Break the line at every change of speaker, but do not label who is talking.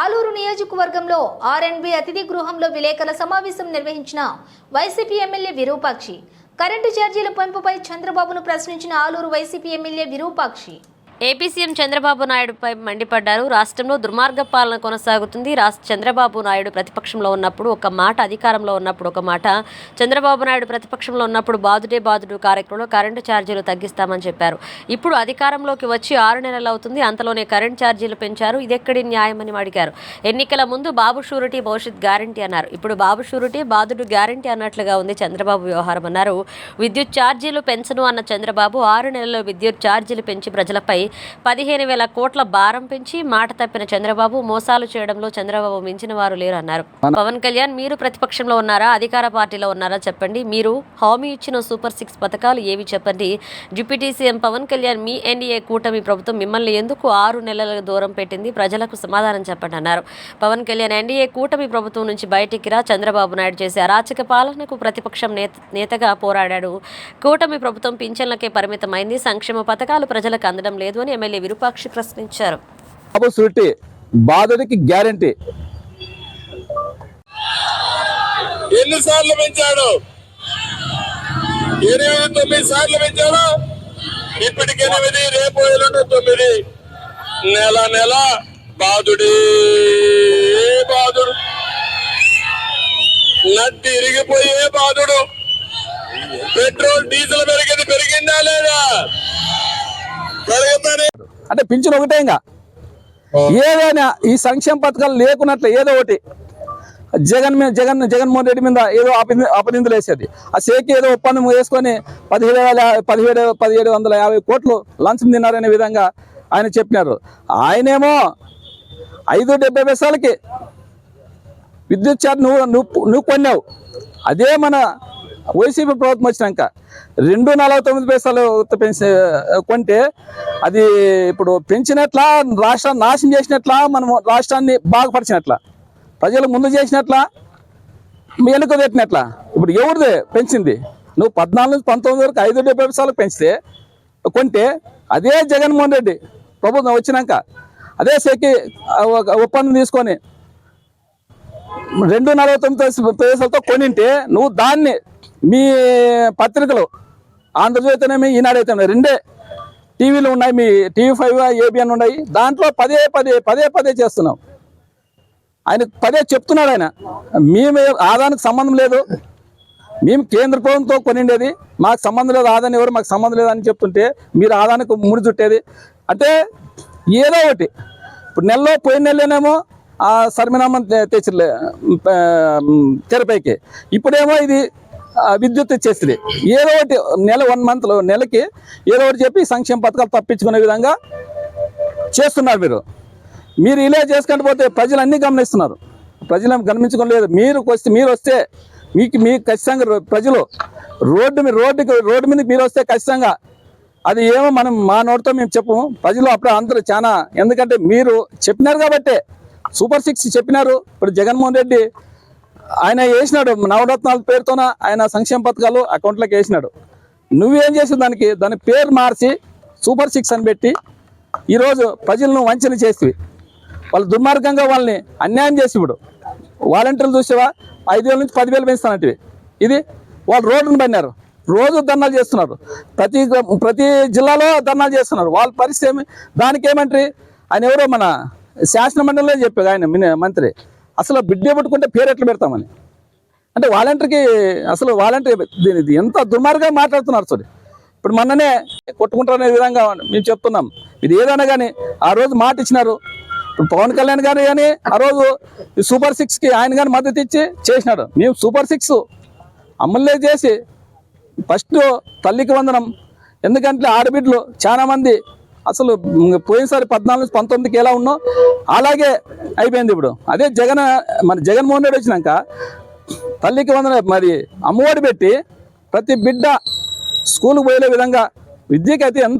ఆలూరు నియోజకవర్గంలో ఆర్ఎన్బి అతిథి గృహంలో విలేకరుల సమావేశం నిర్వహించిన వైసీపీ ఎమ్మెల్యే విరూపాక్షి. కరెంటు ఛార్జీల పెంపుపై చంద్రబాబును ప్రశ్నించిన Aluru YCP MLA Virupakshi.
AP CM Chandrababu నాయుడుపై మండిపడ్డారు. రాష్ట్రంలో దుర్మార్గ పాలన కొనసాగుతుంది. రాష్ట్ర చంద్రబాబు నాయుడు ప్రతిపక్షంలో ఉన్నప్పుడు ఒక మాట అధికారంలో ఉన్నప్పుడు ఒక మాట. చంద్రబాబు నాయుడు ప్రతిపక్షంలో ఉన్నప్పుడు బాదుడే బాదుడు కార్యక్రమంలో కరెంటు ఛార్జీలు తగ్గిస్తామని చెప్పారు. ఇప్పుడు అధికారంలోకి వచ్చి ఆరు నెలలు అవుతుంది. అంతలోనే కరెంట్ ఛార్జీలు పెంచారు. ఇదెక్కడి న్యాయమని అడిగారు. ఎన్నికల ముందు బాబు షూరిటీ భవిష్యత్ గ్యారంటీ అన్నారు. ఇప్పుడు బాబు షూరిటీ బాదుడు గ్యారంటీ అన్నట్లుగా ఉంది చంద్రబాబు వ్యవహారం అన్నారు. విద్యుత్ ఛార్జీలు పెంచను అన్న చంద్రబాబు ఆరు నెలల్లో విద్యుత్ ఛార్జీలు పెంచి ప్రజలపై పదిహేను వేల కోట్ల భారం పెంచి మాట తప్పిన చంద్రబాబు మోసాలు చేయడంలో చంద్రబాబు మించిన వారు లేరు అన్నారు పవన్ కళ్యాణ్ మీరు ప్రతిపక్షంలో ఉన్నారా? అధికార పార్టీలో ఉన్నారా? చెప్పండి. మీరు హామీ ఇచ్చిన సూపర్ సిక్స్ పథకాలు ఏవి చెప్పండి? డిప్యూటీ సీఎం పవన్ కళ్యాణ్ మీ ఎన్డీఏ కూటమి ప్రభుత్వం మిమ్మల్ని ఎందుకు ఆరు నెలల దూరం పెట్టింది? ప్రజలకు సమాధానం చెప్పండి అన్నారు. పవన్ కళ్యాణ్ ఎన్డీఏ కూటమి ప్రభుత్వం నుంచి బయటికి రా చంద్రబాబు నాయుడు చేసే అరాచక పాలనకు ప్రతిపక్షం నేత నేతగా పోరాడాడు. కూటమి ప్రభుత్వం పింఛన్లకే పరిమితమైంది. సంక్షేమ పథకాలు ప్రజలకు అందడం లేదు అని ఎమ్మెల్యే విరూపాక్షి ప్రశ్నించారు.
బాబు సూటి బాధుడికి గ్యారంటీ.
ఎన్నిసార్లు పెంచాడు? ఎనిమిది తొమ్మిది సార్లు పెంచాడు? ఇప్పటికి ఎనిమిది రేపు ఎల్లుండి తొమ్మిది. నెల నెల బాధుడే బాధుడు. నడ్డి ఇరిగిపోయే బాధుడు. పెట్రోల్ డీజిల్ పెరిగింది పెరిగిందా లేదా?
అంటే పింఛన్ ఒకటే ఇంకా. ఏదైనా ఈ సంక్షేమ పథకాలు లేకున్నట్లు ఏదో ఒకటి. జగన్ మీద జగన్ జగన్మోహన్ రెడ్డి మీద ఏదో అపని అపనిందలు వేసేది. ఆ సేక్ ఏదో ఒప్పందం వేసుకొని పదిహేడు వేల పదిహేడు పదిహేడు వందల యాభై కోట్లు లంచం తిన్నారనే విధంగా ఆయన చెప్పినారు. ఆయనేమో ఐదు డెబ్బై పైసలకి విద్యుత్ ఛార్జ్ నువ్వు నువ్వు నువ్వు కొన్నావు. అదే మన వైసీపీ ప్రభుత్వం వచ్చినాక రెండు నలభై తొమ్మిది పైసలు పెంచి కొంటే అది ఇప్పుడు పెంచినట్లా రాష్ట్రాన్ని నాశనం చేసినట్లా మనం రాష్ట్రాన్ని బాగుపరిచినట్లా ప్రజలు ముందు చేసినట్లా వెనుక పెట్టినట్లా. ఇప్పుడు ఎవరిది పెంచింది? నువ్వు పద్నాలుగు నుంచి పంతొమ్మిది వరకు ఐదు డెబ్బై పైసలకు పెంచితే కొంటే అదే జగన్మోహన్ రెడ్డి ప్రభుత్వం వచ్చినాక అదే సెక్కి ఒక ఒప్పందం తీసుకొని రెండు నలభై తొమ్మిది పైసలతో కొనింటే నువ్వు దాన్ని మీ పత్రికలు ఆంధ్రజ్యోతినేమి ఈనాడైతే రెండే టీవీలు ఉన్నాయి మీ టీవీ ఫైవ్ ఏబిఎన్ ఉన్నాయి. దాంట్లో పదే పదే పదే పదే చేస్తున్నాం. ఆయన పదే చెప్తున్నాడు ఆయన. మేము ఆదానికి సంబంధం లేదు. మేము కేంద్ర ప్రభుత్వంతో కొనిండేది. మాకు సంబంధం లేదు ఆదాని ఎవరు మాకు సంబంధం లేదని చెప్తుంటే మీరు ఆదానికి ముడి చుట్టేది. అంటే ఏదో ఒకటి. ఇప్పుడు నెలలో పోయిన నెలలోనేమో ఆ సర్మినామం తెచ్చిలే తెరపైకి. ఇప్పుడేమో ఇది విద్యుత్ ఇచ్చేస్తుంది ఏదో ఒకటి నెల వన్ మంత్లో నెలకి ఏదో ఒకటి చెప్పి సంక్షేమ పథకాలు తప్పించుకునే విధంగా చేస్తున్నారు మీరు. మీరు ఇలా చేసుకుంటూ పోతే ప్రజలు అన్నీ గమనిస్తున్నారు. ప్రజలు ఏం గమనించుకోలేదు. మీరు వస్తే మీరు వస్తే మీకు మీకు ఖచ్చితంగా రో- ప్రజలు రోడ్డు మీద రోడ్డుకి రోడ్డు మీద మీరు వస్తే ఖచ్చితంగా అది ఏమో మనం మా నోటితో మేము చెప్పము. ప్రజలు అప్పుడు అందరూ చాలా ఎందుకంటే మీరు చెప్పినారు కాబట్టి సూపర్ సిక్స్ చెప్పినారు. ఇప్పుడు జగన్మోహన్ రెడ్డి ఆయన వేసినాడు నవరత్నాల పేరుతోన ఆయన సంక్షేమ పథకాలు అకౌంట్లోకి వేసినాడు. నువ్వేం చేసిన దానికి? దాని పేరు మార్చి సూపర్ సిక్స్ అని పెట్టి ఈరోజు ప్రజలను వంచన చేసివి. వాళ్ళు దుర్మార్గంగా వాళ్ళని అన్యాయం చేసి ఇప్పుడు. వాలంటీర్లు చూసేవా? ఐదు వేల నుంచి పదివేలు పెంచుతానంటివి. ఇది వాళ్ళు రోడ్డును పడినారు. రోజు ధర్నాలు చేస్తున్నారు. ప్రతి ప్రతి జిల్లాలో ధర్నాలు చేస్తున్నారు. వాళ్ళ పరిస్థితి ఏమి? దానికి ఏమంటారు? ఆయన ఎవరో మన శాసన మండలిలో చెప్పాడు ఆయన మిన- మంత్రి. అసలు బిడ్డ పట్టుకుంటే పేరు ఎట్లా పెడతామని? అంటే వాలంటీర్కి అసలు వాలంటీర్ దీని ఇది ఎంత దుర్మార్గంగా మాట్లాడుతున్నారు చూడు. ఇప్పుడు మొన్ననే కొట్టుకుంటారనే విధంగా మేము చెప్తున్నాం. ఇది ఏదైనా కానీ ఆ రోజు మాట ఇచ్చినారు. ఇప్పుడు పవన్ కళ్యాణ్ గారు కానీ ఆ రోజు ఈ సూపర్ సిక్స్కి ఆయన కానీ మద్దతు ఇచ్చి చేసినాడు. మేము సూపర్ సిక్స్ అమలు చేసి ఫస్ట్ తల్లికి వందనం. ఎందుకంటే ఆడబిడ్డలు చాలామంది అసలు పోయినసారి పద్నాలుగు నుంచి పంతొమ్మిదికి ఎలా ఉన్నో అలాగే అయిపోయింది ఇప్పుడు. అదే జగన్ మన జగన్మోహన్ రెడ్డి వచ్చినాక తల్లికి వందన మరి అమ్మఒడి పెట్టి ప్రతి బిడ్డ స్కూల్కి పోయే విధంగా విద్యకైతే ఎంత